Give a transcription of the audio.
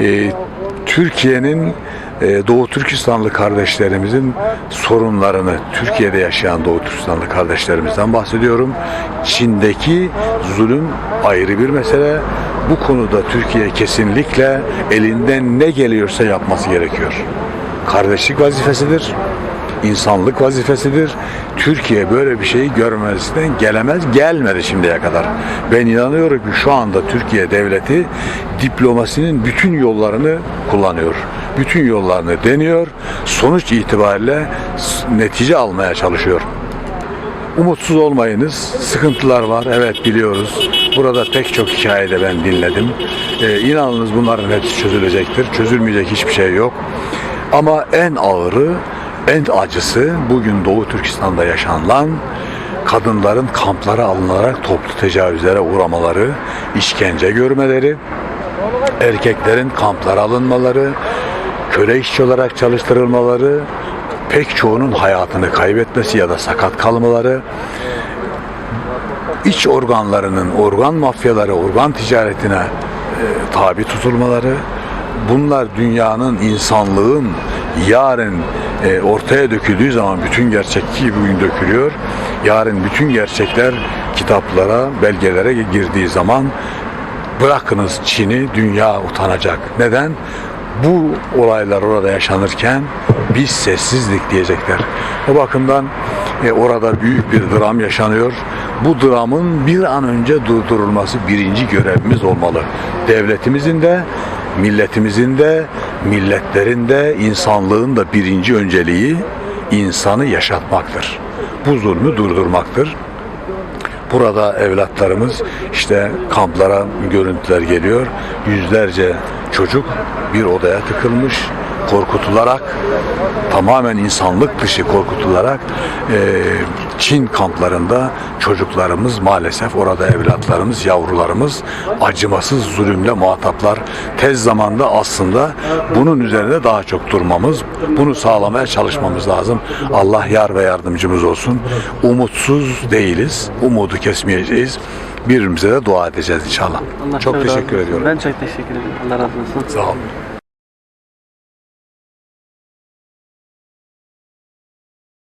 e, Türkiye'nin e, Doğu Türkistanlı kardeşlerimizin sorunlarını, Türkiye'de yaşayan Doğu Türkistanlı kardeşlerimizden bahsediyorum. Çin'deki zulüm ayrı bir mesele. Bu konuda Türkiye kesinlikle elinden ne geliyorsa yapması gerekiyor. Kardeşlik vazifesidir insanlık vazifesidir. Türkiye böyle bir şeyi görmezden gelemez, gelmedi şimdiye kadar. Ben inanıyorum ki şu anda Türkiye devleti diplomasinin bütün yollarını kullanıyor. Bütün yollarını deniyor. Sonuç itibariyle netice almaya çalışıyor. Umutsuz olmayınız. Sıkıntılar var. Evet biliyoruz. Burada pek çok hikayede ben dinledim. Ee, inanınız bunların hepsi çözülecektir. Çözülmeyecek hiçbir şey yok. Ama en ağırı, en acısı bugün Doğu Türkistan'da yaşanılan kadınların kamplara alınarak toplu tecavüzlere uğramaları, işkence görmeleri, erkeklerin kamplara alınmaları, köle işçi olarak çalıştırılmaları, pek çoğunun hayatını kaybetmesi ya da sakat kalmaları, iç organlarının organ mafyaları, organ ticaretine e, tabi tutulmaları, bunlar dünyanın, insanlığın yarın e, ortaya döküldüğü zaman bütün gerçek ki bugün dökülüyor. Yarın bütün gerçekler kitaplara, belgelere girdiği zaman bırakınız Çin'i dünya utanacak. Neden? Bu olaylar orada yaşanırken biz sessizlik diyecekler. O bakımdan e, orada büyük bir dram yaşanıyor. Bu dramın bir an önce durdurulması birinci görevimiz olmalı. Devletimizin de, milletimizin de, milletlerin de, insanlığın da birinci önceliği insanı yaşatmaktır. Bu zulmü durdurmaktır. Burada evlatlarımız işte kamplara görüntüler geliyor. Yüzlerce çocuk bir odaya tıkılmış, korkutularak tamamen insanlık dışı korkutularak eee, Çin kamplarında çocuklarımız maalesef orada evlatlarımız, yavrularımız acımasız zulümle muhataplar. Tez zamanda aslında bunun üzerinde daha çok durmamız, bunu sağlamaya çalışmamız lazım. Allah yar ve yardımcımız olsun. Umutsuz değiliz. Umudu kesmeyeceğiz. Birbirimize de dua edeceğiz inşallah. Allah çok teşekkür ediyorum. Ben çok teşekkür ederim. Allah razı olsun. Sağ olun.